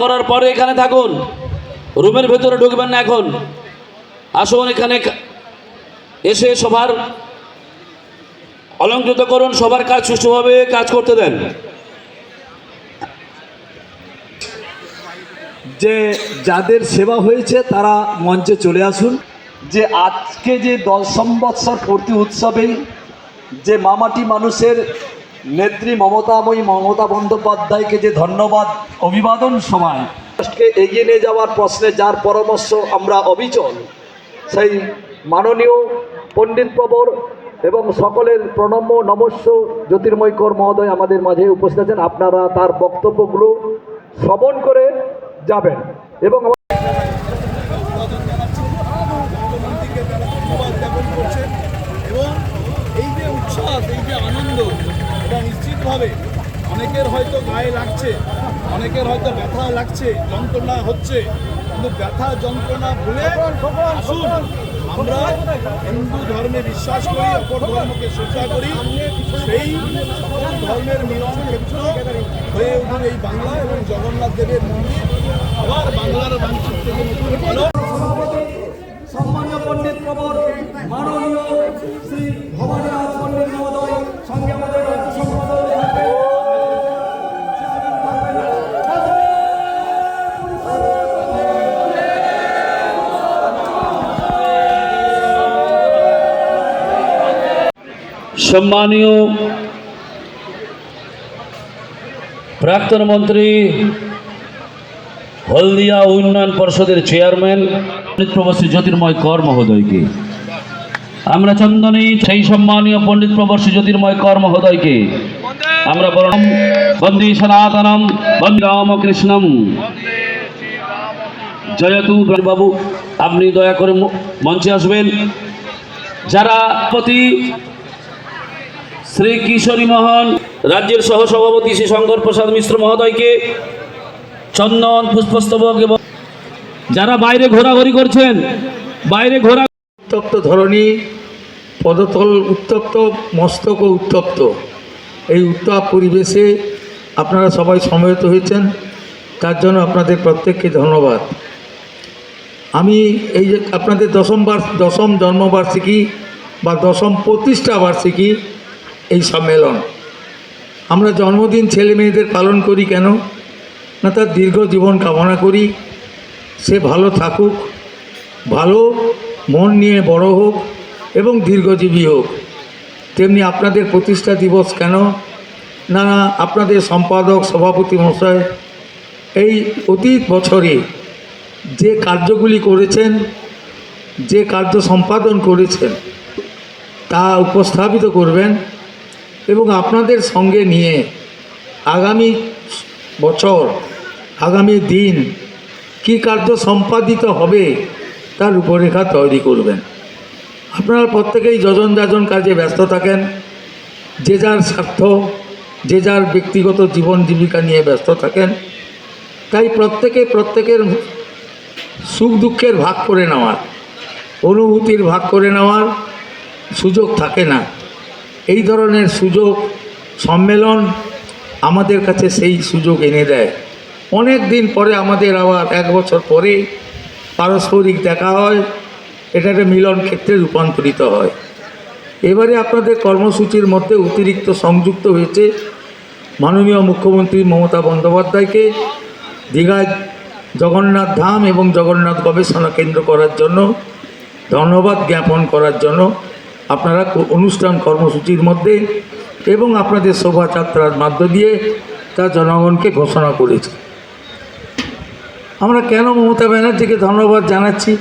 করার পরে এখানে থাকুন। রুমের ভেতরে ঢুকবেন না এখন। আসুন এখানে এসে সবার অলঙ্কৃত করুন, সবার কাজ সুষ্ঠুভাবে কাজ করতে দেন। যে যাদের সেবা হয়েছে, তারা মঞ্চে চলে আসুন। যে আজকে যে দশ সম্বৎসর পূর্তি উৎসবেই যে মামাটি মানুষের নেত্রী মমতাময়ী মমতা বন্দ্যোপাধ্যায়কে যে ধন্যবাদ, অভিবাদন সভায় রাষ্ট্রকে এগিয়ে নিয়ে যাওয়ার প্রশ্নে যার পরামর্শ আমরা অবিচল, সেই মাননীয় পণ্ডিত প্রবর এবং সকলের প্রণম্য নমস্য জ্যোতির্ময় কর মহোদয় আমাদের মাঝে উপস্থিত আছেন। আপনারা তার বক্তব্যগুলো শ্রবণ করে যাবেন এবং এই যে এই যে আনন্দ এটা নিশ্চিতভাবে অনেকের হয়তো গায়ে লাগছে, অনেকের হয়তো ব্যথা লাগছে, যন্ত্রণা হচ্ছে। কিন্তু ব্যথা, যন্ত্রণা ভুলে আসুন। আমরা হিন্দু ধর্মে বিশ্বাস করি, অপর ধর্মকে শ্রদ্ধা করি। সেই ধর্মের মিলন ক্ষেত্র হয়ে উঠুন এই বাংলা এবং জগন্নাথ দেবের মন্দির। আবার বাংলার মানচিত্র থেকে নতুন আলো। সম্মানীয় পণ্ডিত প্রবর মাননীয় শ্রী ভবানী রাজ পণ্ডিত মহোদয়, সঙ্গে আমাদের সম্মানীয় প্রাক্তন মন্ত্রী হলদিয়া উন্নয়ন পর্ষদের চেয়ারম্যান প্রবাসী জ্যোতির্ময় কর মহোদয়কে। আমরা চন্দনী সেই সম্মানীয় পণ্ডিত প্রবাসী জ্যোতির্ময় কর মহোদয়কে আমরা বরণ বন্দী সনাতনম, বন্দী রামকৃষ্ণম। জয়তু বাবু, আপনি দয়া করে মঞ্চে আসবেন। যারা প্রতি শ্রী কিশোরী মোহন রাজ্যের সহসভাপতি শ্রী শঙ্কর প্রসাদ মিশ্র মহোদয়কে চন্দন, পুষ্পস্তবক এবং যারা বাইরে ঘোরাঘুরি করছেন, বাইরে ঘোরা উত্তপ্ত ধরণী পদতল উত্তপ্ত, মস্তক উত্তপ্ত। এই উত্তাপ পরিবেশে আপনারা সবাই সমবেত হয়েছেন। তার জন্য আপনাদের প্রত্যেককে ধন্যবাদ। আমি এই যে আপনাদের দশম দশম জন্মবার্ষিকী বা দশম প্রতিষ্ঠা বার্ষিকী, এই সম্মেলন। আমরা জন্মদিন ছেলে মেয়েদের পালন করি কেন? না, তার দীর্ঘ জীবন কামনা করি। সে ভালো থাকুক, ভালো মন নিয়ে বড় হোক এবং দীর্ঘজীবী হোক। তেমনি আপনাদের প্রতিষ্ঠা দিবস কেন? না আপনাদের সম্পাদক, সভাপতি মশাই এই অতীত বছরে যে কার্যগুলি করেছেন, যে কার্য সম্পাদন করেছেন, তা উপস্থাপিত করবেন এবং আপনাদের সঙ্গে নিয়ে আগামী বছর, আগামী দিন কি কার্য সম্পাদিত হবে তার রূপরেখা তৈরি করবেন। আপনারা প্রত্যেকেই যজন যাজন কাজে ব্যস্ত থাকেন। যে যার স্বার্থ, যে যার ব্যক্তিগত জীবন জীবিকা নিয়ে ব্যস্ত থাকেন, তাই প্রত্যেকে প্রত্যেকের সুখ দুঃখের ভাগ করে নেওয়ার, অনুভূতির ভাগ করে নেওয়ার সুযোগ থাকে না। এই ধরনের সুযোগ সম্মেলন আমাদের কাছে সেই সুযোগ এনে দেয়। অনেক দিন পরে আমাদের আবার এক বছর পরে পারস্পরিক দেখা হয় এটা একটা মিলন ক্ষেত্রে রূপান্তরিত হয়। এবারে আপনাদের কর্মসূচির মধ্যে অতিরিক্ত সংযুক্ত হয়েছে মাননীয় মুখ্যমন্ত্রী মমতা বন্দ্যোপাধ্যায়কে। দীঘায় জগন্নাথ ধাম এবং জগন্নাথ গবেষণা কেন্দ্র করার জন্য ধন্যবাদ জ্ঞাপন করার জন্য আপনারা অনুষ্ঠান কর্মসূচির মধ্যে এবং আপনাদের শোভাযাত্রার মাধ্য দিয়ে তা জনগণকে ঘোষণা করেছে। আমরা কেন মমতা ব্যানার্জিকে ধন্যবাদ জানাচ্ছি?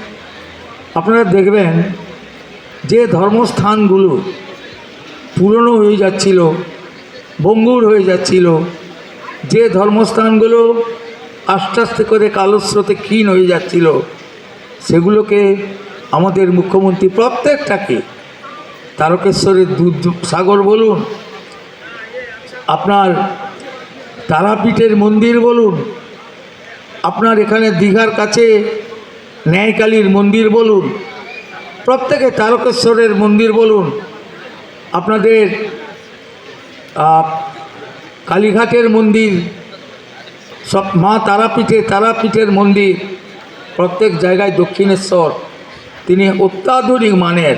আপনারা দেখবেন যে ধর্মস্থানগুলো পুরনো হয়ে যাচ্ছিল, বঙ্গুর হয়ে যাচ্ছিল, যে ধর্মস্থানগুলো আস্তে আস্তে করে কালো স্রোতে ক্ষীণ হয়ে যাচ্ছিল, সেগুলোকে আমাদের মুখ্যমন্ত্রী প্রত্যেকটাকে তারকেশ্বরের দুধ সাগর বলুন, আপনার তারাপীঠের মন্দির বলুন আপনার এখানে দীঘার কাছে ন্যায়কালীর মন্দির বলুন, প্রত্যেকে তারকেশ্বরের মন্দির বলুন, আপনাদের কালীঘাটের মন্দির, সব মা তারাপীঠে তারাপীঠের মন্দির, প্রত্যেক জায়গায় দক্ষিণেশ্বর, তিনি অত্যাধুনিক মানের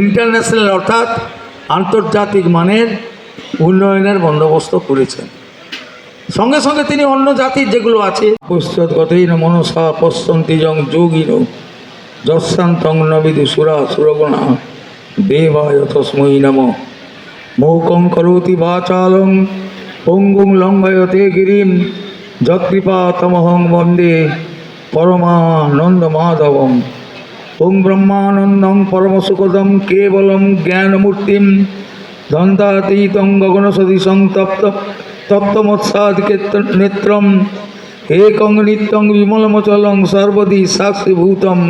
ইন্টারন্যাশনাল অর্থাৎ আন্তর্জাতিক মানের উন্নয়নের বন্দোবস্ত করেছেন। সঙ্গে সঙ্গে তিনি অন্য জাতির যেগুলো আছে। পশ্চাৎগতহীন মনসা পশ্যন্তি জং যোগিন যশান্তং নবিদু সুরা সুরগণা দেবায় তস্মৈ নম। মৌকং করোতি বাচালং পঙ্গুং লঙ্ঘয়তে গিরিম, যৎকৃপা তমহং বন্দে পরমানন্দ মাধবম ওং ব্রহ্মানন্দং পরমসুখদম কেবলম জ্ঞানমূর্তিম দন্তাতীতং গগন সদৃশং তপ্ত তপ্তমৎসাদিকে নেত্রম। একং নিত্যং বিমলমচলং সর্বদি সাক্ষীভূতম।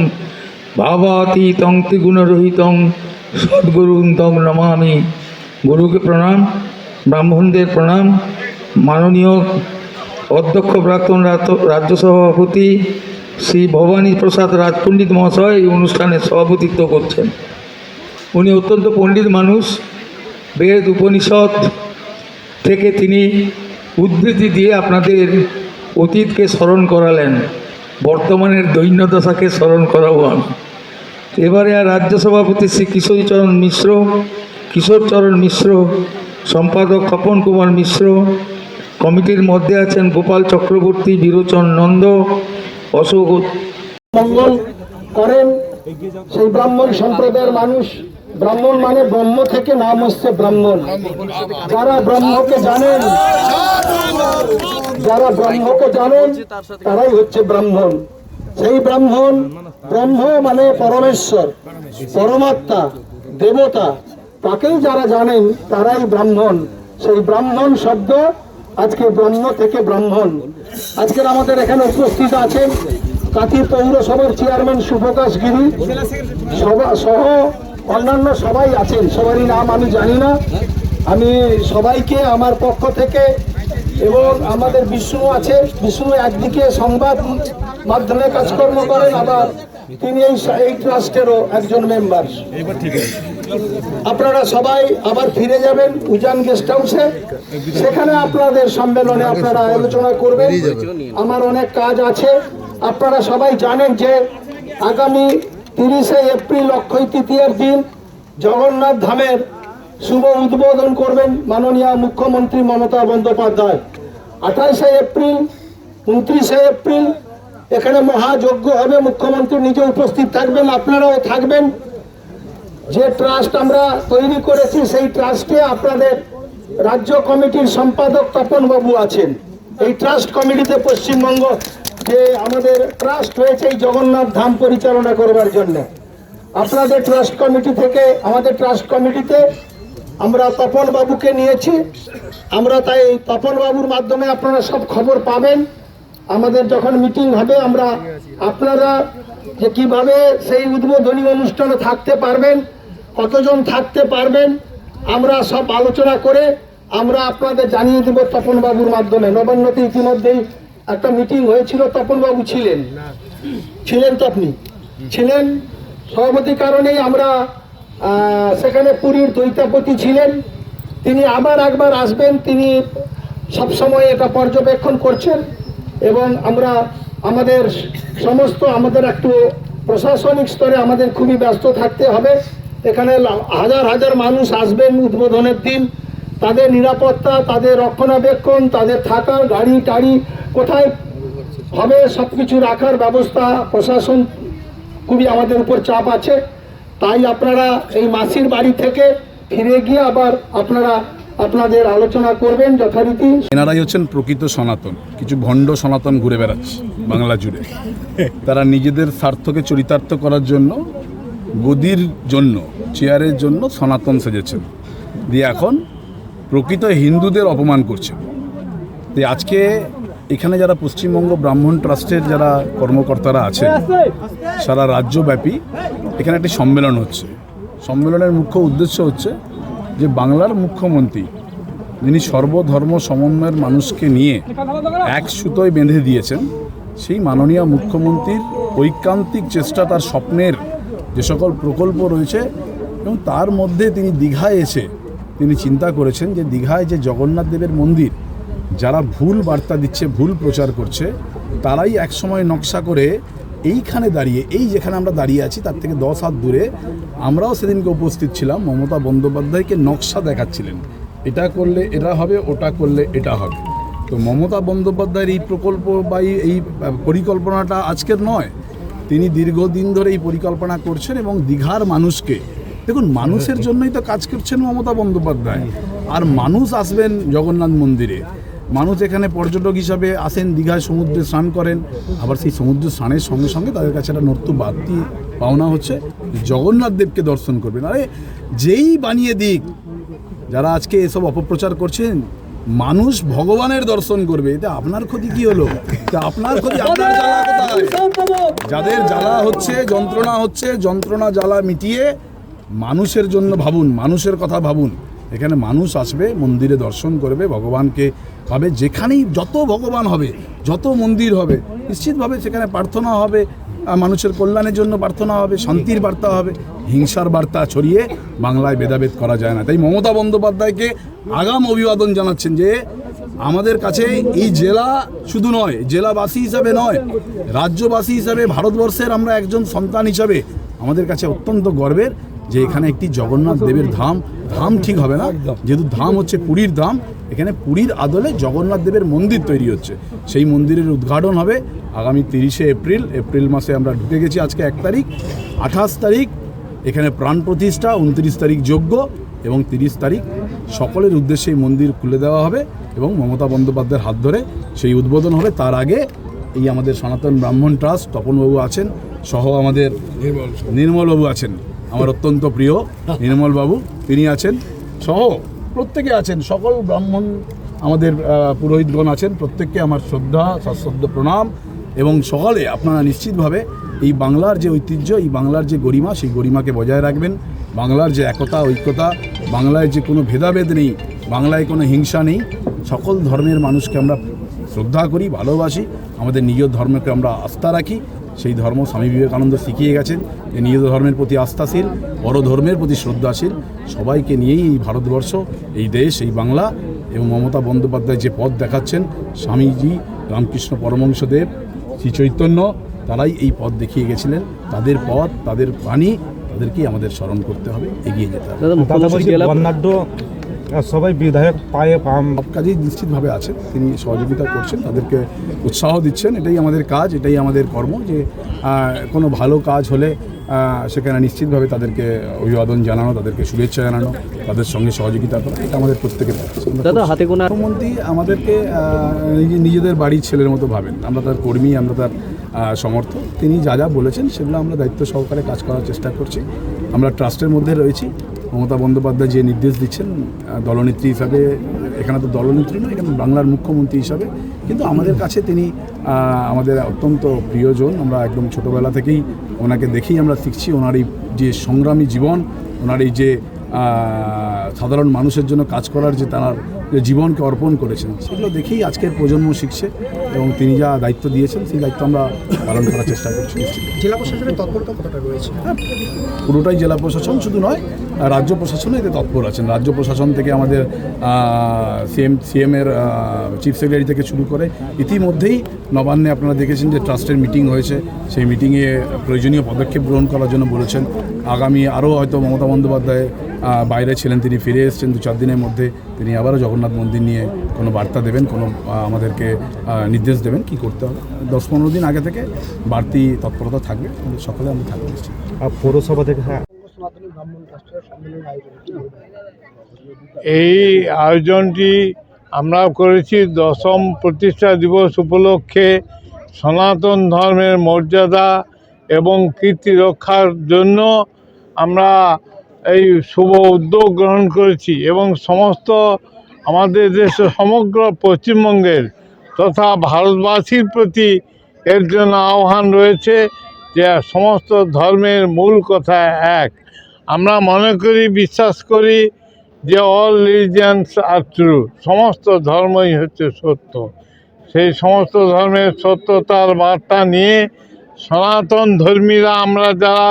ভাবাতীতং ত্রিগুণরহিতং। সদ্গুরুং তং নমামি। গুরুকে প্রণাম, ব্রাহ্মণদের প্রণাম। মাননীয় অধ্যক্ষ প্রাক্তন রাজ্য সভাপতি শ্রী ভবানী প্রসাদ রাজপণ্ডিত মহাশয় এই অনুষ্ঠানে সভাপতিত্ব করছেন। উনি অত্যন্ত পণ্ডিত মানুষ। বেদ, উপনিষদ থেকে তিনি উদ্ধৃতি দিয়ে আপনাদের অতীতকে স্মরণ করালেন, বর্তমানের দৈন্যদশাকে স্মরণ করাবো আমি। এবারে আর রাজ্য সভাপতি শ্রী কিশোরীচরণ মিশ্র কিশোরচরণ মিশ্র, সম্পাদক খপন কুমার মিশ্র, কমিটির মধ্যে আছেন গোপাল চক্রবর্তী, বিরোচন নন্দ, অশোক মঙ্গল করেন, সেই ব্রাহ্মণ সম্প্রদায়ের মানুষ ব্রাহ্মণ মানে ব্রহ্ম থেকে নাম হচ্ছে ব্রাহ্মণ। যারা ব্রহ্মকে জানেন, যারা ব্রহ্মকে জানেন, তারাই হচ্ছে ব্রাহ্মণ। সেই ব্রাহ্মণ, ব্রহ্ম মানে পরমেশ্বর, পরমাত্মা, দেবতা। তাকেই যারা জানেন, তারাই ব্রাহ্মণ। সেই ব্রাহ্মণ শব্দ আজকে ব্রহ্ম থেকে ব্রাহ্মণ। আজকের আমাদের এখানে উপস্থিত আছেন কাঁথি পৌরসভার চেয়ারম্যান সুপ্রকাশ গিরি, সভা- সহ অন্যান্য সবাই আছেন, সবারই নাম আমি জানি না। আমি সবাইকে আমার পক্ষ থেকে এবং আমাদের বিষ্ণু আছে, বিষ্ণু একদিকে সংবাদ মাধ্যমে কাজকর্ম করেন, আবার তিনি এই ট্রাস্টেরও একজন মেম্বার আপনারা সবাই আবার ফিরে যাবেন উজান গেস্ট হাউসে। সেখানে আপনাদের সম্মেলনে আপনারা আলোচনা করবেন। আমার অনেক কাজ আছে। আপনারা সবাই জানেন যে আগামী তিরিশে এপ্রিল অক্ষয় তৃতীয়ার দিন জগন্নাথ ধামের শুভ উদ্বোধন করবেন মাননীয় মুখ্যমন্ত্রী মমতা বন্দ্যোপাধ্যায়। আঠাইশে এপ্রিল, উনত্রিশে এপ্রিল, এখানে মহাযজ্ঞ হবে, মুখ্যমন্ত্রী নিজে উপস্থিত থাকবেন, আপনারাও থাকবেন। যে ট্রাস্ট আমরা তৈরি করেছি, সেই ট্রাস্টে আপনাদের রাজ্য কমিটির সম্পাদক তপন বাবু আছেন। এই ট্রাস্ট কমিটিতে পশ্চিমবঙ্গ যে আমাদের ট্রাস্ট হয়েছে এই জগন্নাথ ধাম পরিচালনা করবার জন্য। আপনাদের ট্রাস্ট কমিটি থেকে, আমাদের ট্রাস্ট কমিটিতে আমরা তপন বাবুকে নিয়েছি। আমরা তাই তপন বাবুর মাধ্যমে আপনারা সব খবর পাবেন। আমাদের যখন মিটিং হবে, আমরা আপনারা যে কীভাবে সেই উদ্বোধনী অনুষ্ঠানে থাকতে পারবেন, কতজন থাকতে পারবেন, আমরা সব আলোচনা করে আমরা আপনাদের জানিয়ে দেব তপন বাবুর মাধ্যমে। নবান্নতে ইতিমধ্যেই একটা মিটিং হয়েছিল, তপনবাবু ছিলেন। ছিলেন তো আপনি? ছিলেন। সভাপতি কারণেই আমরা সেখানে পুরীর দৈতাপতি ছিলেন। তিনি আবার একবার আসবেন। তিনি সবসময় এটা পর্যবেক্ষণ করছেন এবং আমরা আমাদের সমস্ত, আমাদের একটু প্রশাসনিক স্তরে আমাদের খুবই ব্যস্ত থাকতে হবে। এখানে হাজার হাজার মানুষ আসবেন উদ্বোধনের দিন। তাদের নিরাপত্তা, তাদের রক্ষণাবেক্ষণ, তাদের থাকার গাড়ি, টাড়ি কোথায় হবে সব কিছু রাখার ব্যবস্থা প্রশাসন খুবই আমাদের উপর চাপ আছে। তাই আপনারা এই মাসির বাড়ি থেকে ফিরে গিয়ে আবার আপনারা আপনাদের আলোচনা করবেন যথারীতি। এনারাই হচ্ছেন প্রকৃত সনাতন। কিছু ভণ্ড সনাতন ঘুরে বেড়াচ্ছে বাংলা জুড়ে। তারা নিজেদের স্বার্থকে চরিতার্থ করার জন্য, গদির জন্য, চেয়ারের জন্য সনাতন সেজেছেন। দিয়ে এখন প্রকৃত হিন্দুদের অপমান করছে। দিয়ে আজকে এখানে যারা পশ্চিমবঙ্গ ব্রাহ্মণ ট্রাস্টের যারা কর্মকর্তারা আছেন, সারা রাজ্যব্যাপী এখানে একটি সম্মেলন হচ্ছে। সম্মেলনের মুখ্য উদ্দেশ্য হচ্ছে যে বাংলার মুখ্যমন্ত্রী, যিনি সর্বধর্ম সমন্বয়ের মানুষকে নিয়ে এক সুতোয় বেঁধে দিয়েছেন, সেই মাননীয় মুখ্যমন্ত্রীর ঐকান্তিক চেষ্টা, তার স্বপ্নের যে সকল প্রকল্প রয়েছে এবং তার মধ্যে তিনি দীঘায় এসে তিনি চিন্তা করেছেন যে দীঘায় যে জগন্নাথ দেবের মন্দির, যারা ভুল বার্তা দিচ্ছে, ভুল প্রচার করছে, তারাই একসময় নকশা করে এইখানে দাঁড়িয়ে, এই যেখানে আমরা দাঁড়িয়ে আছি, তার থেকে দশ হাত দূরে, আমরাও সেদিনকে উপস্থিত ছিলাম, মমতা বন্দ্যোপাধ্যায়কে নকশা দেখাচ্ছিলেন। এটা করলে এটা হবে, ওটা করলে এটা হবে। তো মমতা বন্দ্যোপাধ্যায়ের এই প্রকল্প বা এই- পরিকল্পনাটা আজকের নয়। তিনি দীর্ঘদিন ধরে এই পরিকল্পনা করছেন এবং দীঘার মানুষকে দেখুন, মানুষের জন্যই তো কাজ করছেন মমতা বন্দ্যোপাধ্যায়। আর মানুষ আসবেন জগন্নাথ মন্দিরে। মানুষ এখানে পর্যটক হিসাবে আসেন, দীঘায় সমুদ্রে স্নান করেন। আবার সেই সমুদ্র স্নানের সঙ্গে সঙ্গে তাদের কাছে একটা নর্ত বাড়তি পাওনা হচ্ছে। জগন্নাথ দেবকে দর্শন করবেন। আরে, যেই বানিয়ে দিক, যারা আজকে এসব অপপ্রচার করছেন, মানুষ ভগবানের দর্শন করবে। এটা আপনার ক্ষতি কি হলো? আপনার ক্ষতি যাদের জ্বালা হচ্ছে, যন্ত্রণা হচ্ছে, যন্ত্রণা, জ্বালা মিটিয়ে মানুষের জন্য ভাবুন, মানুষের কথা ভাবুন। এখানে মানুষ আসবে, মন্দিরে দর্শন করবে, ভগবানকে পাবে। যেখানেই যত ভগবান হবে, যত মন্দির হবে, নিশ্চিতভাবে সেখানে প্রার্থনা হবে। মানুষের কল্যাণের জন্য প্রার্থনা হবে, শান্তির বার্তা হবে। হিংসার বার্তা ছড়িয়ে বাংলায় ভেদাভেদ করা যায় না। তাই মমতা বন্দ্যোপাধ্যায়কে আগাম অভিবাদন জানাচ্ছেন যে, আমাদের কাছে এই জেলা শুধু নয়, জেলাবাসী হিসাবে নয়, রাজ্যবাসী হিসাবে, ভারতবর্ষের আমরা একজন সন্তান হিসাবে আমাদের কাছে অত্যন্ত গর্বের যে এখানে একটি জগন্নাথ দেবের ধাম ধাম ঠিক হবে না। যেহেতু ধাম হচ্ছে পুরীর ধাম এখানে পুরীর আদলে জগন্নাথ দেবের মন্দির তৈরি হচ্ছে। সেই মন্দিরের উদ্ঘাটন হবে আগামী তিরিশে এপ্রিল। এপ্রিল মাসে আমরা ঢুকে গেছি আজকে এক তারিখ আঠাশ তারিখ। এখানে প্রাণ প্রতিষ্ঠা উনত্রিশ তারিখ যোগ্য এবং তিরিশ তারিখ সকলের উদ্দেশ্যে এই মন্দির খুলে দেওয়া হবে এবং মমতা বন্দ্যোপাধ্যায়ের হাত ধরে সেই উদ্বোধন হবে। তার আগে এই আমাদের সনাতন ব্রাহ্মণ ট্রাস্ট তপনবাবু আছেন সহ আমাদের নির্মলবাবু আছেন। আমার অত্যন্ত প্রিয় নির্মলবাবু তিনি আছেন। সহ প্রত্যেকে আছেন, সকল ব্রাহ্মণ আমাদের পুরোহিতগণ আছেন, প্রত্যেককে আমার শ্রদ্ধা, সশ্রদ্ধ প্রণাম এবং সকলে আপনারা নিশ্চিতভাবে এই বাংলার যে ঐতিহ্য, এই বাংলার যে গরিমা, সেই গরিমাকে বজায় রাখবেন। বাংলার যে একতা, ঐক্যতা, বাংলায় যে কোনো ভেদাভেদ নেই, বাংলায় কোনো হিংসা নেই। সকল ধর্মের মানুষকে আমরা শ্রদ্ধা করি, ভালোবাসি। আমাদের নিজ ধর্মকে আমরা আস্থা রাখি। সেই ধর্ম স্বামী বিবেকানন্দ শিখিয়ে গেছেন যে নিজ ধর্মের প্রতি আস্থাশীল বড় ধর্মের প্রতি শ্রদ্ধাশীল সবাইকে নিয়েই এই ভারতবর্ষ এই দেশ এই বাংলা এবং মমতা বন্দ্যোপাধ্যায় যে পথ দেখাচ্ছেন স্বামীজি রামকৃষ্ণ পরমংশদেব শ্রী চৈতন্য তারাই এই পথ দেখিয়ে গেছিলেন। তাদের পথ তাদের বাণী তাদেরকেই আমাদের স্মরণ করতে হবে এগিয়ে যেতে হবে। আহ, সবাই বিধায়ক পায়ে পাম। কাজেই নিশ্চিতভাবে আছেন তিনি সহযোগিতা করছেন তাদেরকে উৎসাহ দিচ্ছেন। এটাই আমাদের কাজ এটাই আমাদের কর্ম যে কোনো ভালো কাজ হলে সেখানে নিশ্চিতভাবে তাদেরকে অভিবাদন জানানো তাদেরকে শুভেচ্ছা জানানো তাদের সঙ্গে সহযোগিতা করা এটা আমাদের প্রত্যেকের দাদা হাতে গোনা মুখ্যমন্ত্রী আমাদেরকে নিজেদের বাড়ির ছেলের মতো ভাবেন। আমরা তার কর্মী আমরা তার সমর্থক। তিনি যা যা বলেছেন সেগুলো আমরা দায়িত্ব সহকারে কাজ করার চেষ্টা করছি। আমরা ট্রাস্টের মধ্যে রয়েছি। মমতা বন্দ্যোপাধ্যায় যে নির্দেশ দিচ্ছেন দলনেত্রী হিসাবে, এখানে তো দলনেত্রী নয়, এখানে বাংলার মুখ্যমন্ত্রী হিসাবে, কিন্তু আমাদের কাছে তিনি আমাদের অত্যন্ত প্রিয়জন। আমরা একদম ছোটোবেলা থেকেই ওনাকে দেখেই আমরা শিখছি, ওনার এই যে সংগ্রামী জীবন, ওনার এই যে সাধারণ মানুষের জন্য কাজ করার যে তার জীবনকে অর্পণ করেছেন। সেগুলো দেখেই আজকের প্রজন্ম শিখছে এবং তিনি যা দায়িত্ব দিয়েছেন সেই দায়িত্ব আমরা পালন করার চেষ্টা করছি। জেলা প্রশাসনের তৎপরতা কতটা রয়েছে? পুরোটাই জেলা প্রশাসন শুধু নয় রাজ্য প্রশাসনও এতে তৎপর আছেন। রাজ্য প্রশাসন থেকে আমাদের সিএম সিএমের চিফ সেক্রেটারি থেকে শুরু করে ইতিমধ্যেই নবান্নে আপনারা দেখেছেন যে ট্রাস্টের মিটিং হয়েছে। সেই মিটিংয়ে প্রয়োজনীয় পদক্ষেপ গ্রহণ করার জন্য বলেছেন। আগামী আরও হয়তো মমতা বন্দ্যোপাধ্যায় বাইরে ছিলেন তিনি ফিরে এসেছেন দু চার দিনের মধ্যে। তিনি আবারও জগন্নাথ মন্দির নিয়ে কোনো বার্তা দেবেন কোনো আমাদেরকে নির্দেশ দেবেন কি করতে হবে দশ পনেরো দিন আগে থেকে বাড়তি তৎপরতা থাকবে সকালে আমরা থাকব নিশ্চিত আর পৌরসভা থেকে হ্যাঁ? এই আয়োজনটি আমরা করেছি দশম প্রতিষ্ঠা দিবস উপলক্ষে সনাতন ধর্মের মর্যাদা এবং কীর্তি রক্ষার জন্য আমরা এই শুভ উদ্যোগ গ্রহণ করেছি এবং সমস্ত আমাদের দেশের সমগ্র পশ্চিমবঙ্গের তথা ভারতবাসীর প্রতি এর জন্য আহ্বান রয়েছে যে সমস্ত ধর্মের মূল কথা এক। আমরা মনে করি, বিশ্বাস করি যে অল রিলিজিয়ান্স আর ট্রু সমস্ত ধর্মই হচ্ছে সত্য। সেই সমস্ত ধর্মের সত্যতার বার্তা নিয়ে সনাতন ধর্মীরা আমরা যারা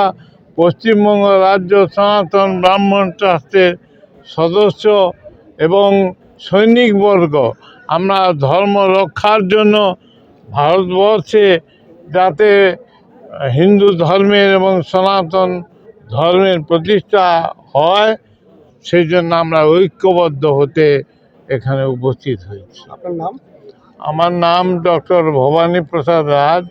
পশ্চিমবঙ্গ রাজ্য সনাতন ব্রাহ্মণ ট্রাস্টের সদস্য এবং সৈনিকবর্গ আমরা ধর্ম রক্ষার জন্য ভারতবর্ষে যাতে হিন্দু ধর্মের এবং সনাতন ধর্মের প্রতিষ্ঠা হয় সেই জন্য আমরা ঐক্যবদ্ধ হতে এখানে উপস্থিত হয়েছি। আপনার নাম? আমার নাম ডক্টর ভবানী প্রসাদ রাজ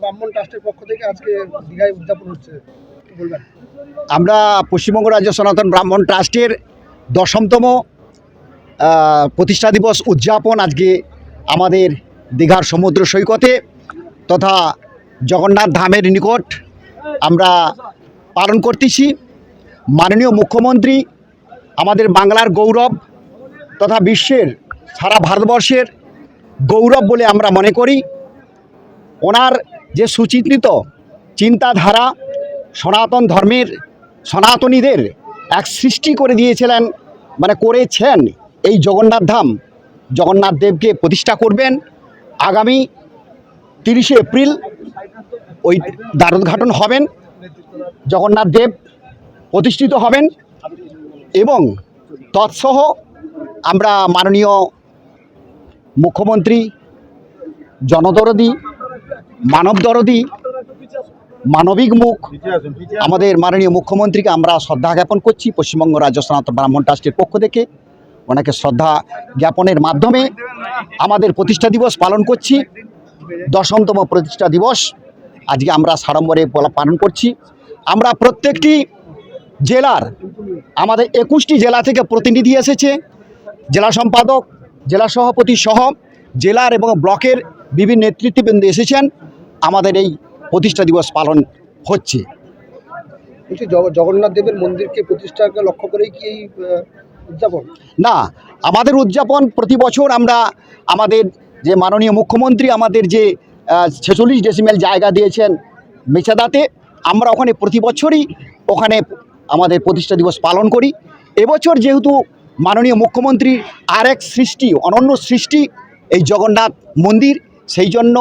ব্রাহ্মণ ট্রাস্টের পক্ষ থেকে আজকে দীঘায় উদযাপন হচ্ছে। আমরা পশ্চিমবঙ্গ রাজ্য সনাতন ব্রাহ্মণ ট্রাস্টের দশমতম প্রতিষ্ঠা দিবস উদযাপন আজকে আমাদের দীঘার সমুদ্র সৈকতে তথা জগন্নাথ ধামের নিকট আমরা পালন করতেছি। মাননীয় মুখ্যমন্ত্রী, আমাদের বাংলার গৌরব তথা বিশ্বের সারা ভারতবর্ষের গৌরব বলে আমরা মনে করি। ওনার যে সুচিন্তিত চিন্তাধারা সনাতন ধর্মের সনাতনীদের এক সৃষ্টি করে দিয়েছিলেন মানে করেছেন এই জগন্নাথ ধাম। জগন্নাথ দেবকে প্রতিষ্ঠা করবেন আগামী তিরিশে এপ্রিল ওই দ্বারোদ্ঘাটন হবেন। জগন্নাথ দেব প্রতিষ্ঠিত হবেন এবং তৎসহ আমরা মাননীয় মুখ্যমন্ত্রী জনদরদি মানবদরদি মানবিক মুখ, আমাদের মাননীয় মুখ্যমন্ত্রীকে আমরা শ্রদ্ধা জ্ঞাপন করছি। পশ্চিমবঙ্গ রাজ্য সনাতন ব্রাহ্মণ ট্রাস্টের পক্ষ থেকে ওনাকে শ্রদ্ধা জ্ঞাপনের মাধ্যমে আমাদের প্রতিষ্ঠা দিবস পালন করছি। দশমতম প্রতিষ্ঠা দিবস আজকে আমরা সাড়ম্বরে পালন করছি। আমরা প্রত্যেকটি জেলার, আমাদের একুশটি জেলা থেকে প্রতিনিধি এসেছে। জেলা সম্পাদক, জেলা সভাপতি সহ জেলার এবং ব্লকের বিভিন্ন নেতৃত্ববৃন্দ এসেছেন। আমাদের এই প্রতিষ্ঠা দিবস পালন হচ্ছে। জগন্নাথ দেবের মন্দিরকে প্রতিষ্ঠাকে লক্ষ্য করেই কি এই উদযাপন? না আমাদের উদযাপন প্রতি বছর আমরা আমাদের যে মাননীয় মুখ্যমন্ত্রী আমাদের যে ছেচল্লিশ ডেসিমেল জায়গা দিয়েছেন মেচাদাতে আমরা ওখানে প্রতি বছরই ওখানে আমাদের প্রতিষ্ঠা দিবস পালন করি। এবছর যেহেতু মাননীয় মুখ্যমন্ত্রী আর এক সৃষ্টি অনন্য সৃষ্টি এই জগন্নাথ মন্দির সেই জন্য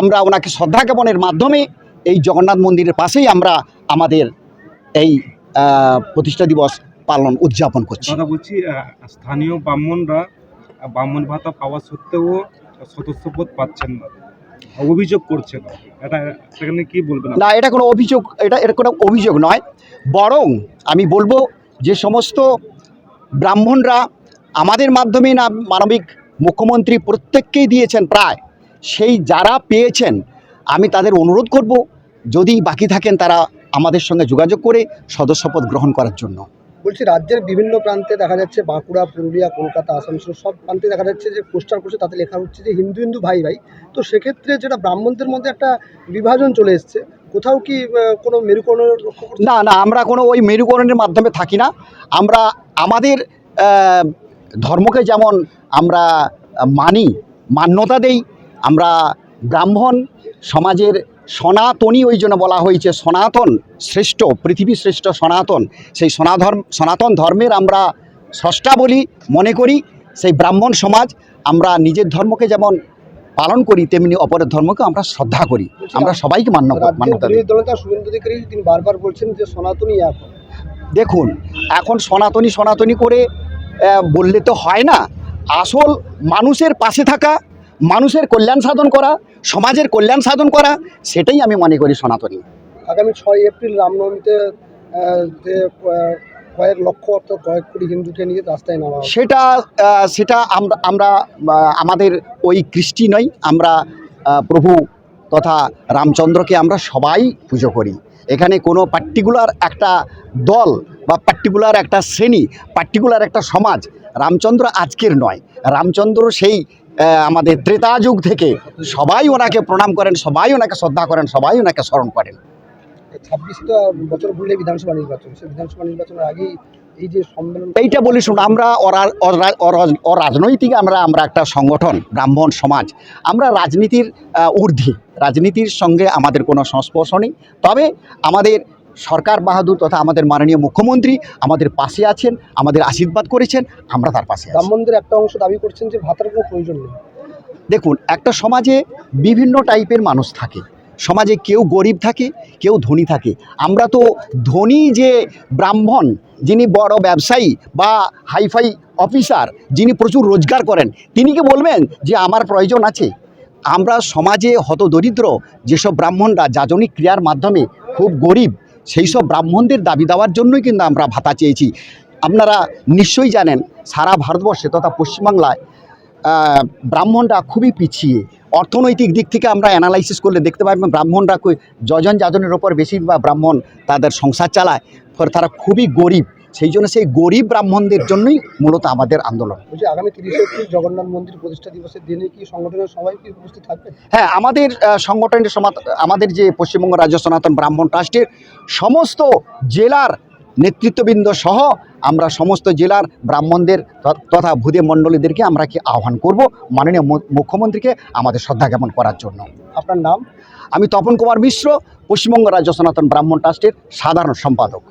আমরা ওনাকে শ্রদ্ধা জ্ঞাপনের মাধ্যমে এই জগন্নাথ মন্দিরের পাশেই আমরা আমাদের এই প্রতিষ্ঠা দিবস পালন উদযাপন করছি। দাদা বলছি স্থানীয় ব্রাহ্মণরা ব্রাহ্মণ ভাতা পাওয়া সত্ত্বেও সদস্যপদ পাচ্ছেন না অভিযোগ করছেন। এটা সেখানে কি বলবেন না এটা কোনো অভিযোগ এটা এটা কোনো অভিযোগ নয়। বরং আমি বলব যে সমস্ত ব্রাহ্মণরা আমাদের মাধ্যমে না মানবিক মুখ্যমন্ত্রী প্রত্যেককেই দিয়েছেন প্রায়। সেই যারা পেয়েছেন আমি তাদের অনুরোধ করব যদি বাকি থাকেন তারা আমাদের সঙ্গে যোগাযোগ করে সদস্যপদ গ্রহণ করার জন্য। বলছি রাজ্যের বিভিন্ন প্রান্তে দেখা যাচ্ছে বাঁকুড়া পুরুলিয়া কলকাতা আসানসোল সব প্রান্তে দেখা যাচ্ছে যে পোস্টার করছে তাতে লেখা হচ্ছে যে হিন্দু হিন্দু ভাই ভাই। তো সেক্ষেত্রে যেটা ব্রাহ্মণদের মধ্যে একটা বিভাজন চলে এসছে কোথাও কি কোনো মেরুকরণ লক্ষ্য করছে না না আমরা কোনো ওই মেরুকরণের মাধ্যমে থাকি না। আমরা আমাদের ধর্মকে যেমন আমরা মানি মান্যতা দেই আমরা ব্রাহ্মণ সমাজের সনাতনী ওই জন্য বলা হয়েছে সনাতন শ্রেষ্ঠ পৃথিবী শ্রেষ্ঠ সনাতন। সেই সনাধর্ম সনাতন ধর্মের আমরা স্রষ্টা বলি মনে করি সেই ব্রাহ্মণ সমাজ আমরা নিজের ধর্মকে যেমন পালন করি তেমনি অপরের ধর্মকে আমরা শ্রদ্ধা করি। আমরা সবাইকে মান্য মান্যতা তিনি বারবার বলছেন যে সনাতনী দেখুন এখন সনাতনী সনাতনী করে বললে তো হয় না। আসল মানুষের পাশে থাকা মানুষের কল্যাণ সাধন করা সমাজের কল্যাণ সাধন করা সেটাই আমি মনে করি সনাতনী আগামী ছয় এপ্রিল রামনবমীতে যে কয়েক লক্ষ অর্থাৎ কয়েক কোটি হিন্দুকে নিয়ে রাস্তায় নামা। সেটা সেটা আমরা আমরা আমাদের ওই কৃষ্টি নই আমরা প্রভু তথা রামচন্দ্রকে আমরা সবাই পুজো করি এখানে কোনো পার্টিকুলার একটা দল বা পার্টিকুলার একটা শ্রেণি পার্টিকুলার একটা সমাজ রামচন্দ্র আজকের নয়। রামচন্দ্র সেই আমাদের ত্রেতা যুগ থেকে সবাই ওনাকে প্রণাম করেন সবাই ওনাকে শ্রদ্ধা করেন সবাই ওনাকে স্মরণ করেন। ছাব্বিশটা বছর ঘুরলে বিধানসভা নির্বাচন সেই বিধানসভা নির্বাচনের আগেই এই যে সম্মেলন এইটা বলি শুনুন আমরা অরা- অরা- অরা- অরাজনৈতিক আমরা আমরা একটা সংগঠন ব্রাহ্মণ সমাজ। আমরা রাজনীতির ঊর্ধ্বে। রাজনীতির সঙ্গে আমাদের কোনো সংস্পর্শ নেই। তবে আমাদের সরকার বাহাদুর তথা আমাদের মাননীয় মুখ্যমন্ত্রী আমাদের পাশে আছেন আমাদের আশীর্বাদ করেছেন আমরা তার পাশে আছি। ব্রাহ্মণদের একটা অংশ দাবি করছেন যে ভাতার কোনো প্রয়োজন নেই। দেখুন একটা সমাজে বিভিন্ন টাইপের মানুষ থাকে। সমাজে কেউ গরিব থাকে কেউ ধনী থাকে। আমরা তো ধনী যে ব্রাহ্মণ যিনি বড় ব্যবসায়ী বা হাইফাই অফিসার যিনি প্রচুর রোজগার করেন তিনি কি বলবেন যে আমার প্রয়োজন আছে? আমরা সমাজে হতদরিদ্র যেসব ব্রাহ্মণরা যাজনিক ক্রিয়ার মাধ্যমে খুব গরিব সেই সব ব্রাহ্মণদের দাবি দেওয়ার জন্যই কিন্তু আমরা ভাতা চেয়েছি। আপনারা নিশ্চয়ই জানেন, সারা ভারতবর্ষে তথা পশ্চিমবাংলায় ব্রাহ্মণরা খুবই পিছিয়ে। অর্থনৈতিক দিক থেকে আমরা অ্যানালাইসিস করলে দেখতে পাবেন ব্রাহ্মণরা যজন যাজনের ওপর বেশি বা ব্রাহ্মণ তাদের সংসার চালায়, ফলে তারা খুবই গরিব। সেই জন্য সেই গরিব ব্রাহ্মণদের জন্যই মূলত আমাদের আন্দোলন। আগামী তিরিশে এপ্রিল জগন্নাথ মন্দির প্রতিষ্ঠা দিবসের দিনে কি সংগঠনের সবাই কি উপস্থিত থাকবেন হ্যাঁ আমাদের সংগঠনের আমাদের যে পশ্চিমবঙ্গ রাজ্য সনাতন ব্রাহ্মণ ট্রাস্টের সমস্ত জেলার নেতৃত্ববৃন্দ সহ আমরা সমস্ত জেলার ব্রাহ্মণদের তথা ভূদে মণ্ডলীদেরকে আমরা কি আহ্বান করব মাননীয় মুখ্যমন্ত্রীকে আমাদের শ্রদ্ধা জ্ঞাপন করার জন্য। আপনার নাম? আমি তপন কুমার মিশ্র পশ্চিমবঙ্গ রাজ্য সনাতন ব্রাহ্মণ ট্রাস্টের সাধারণ সম্পাদক।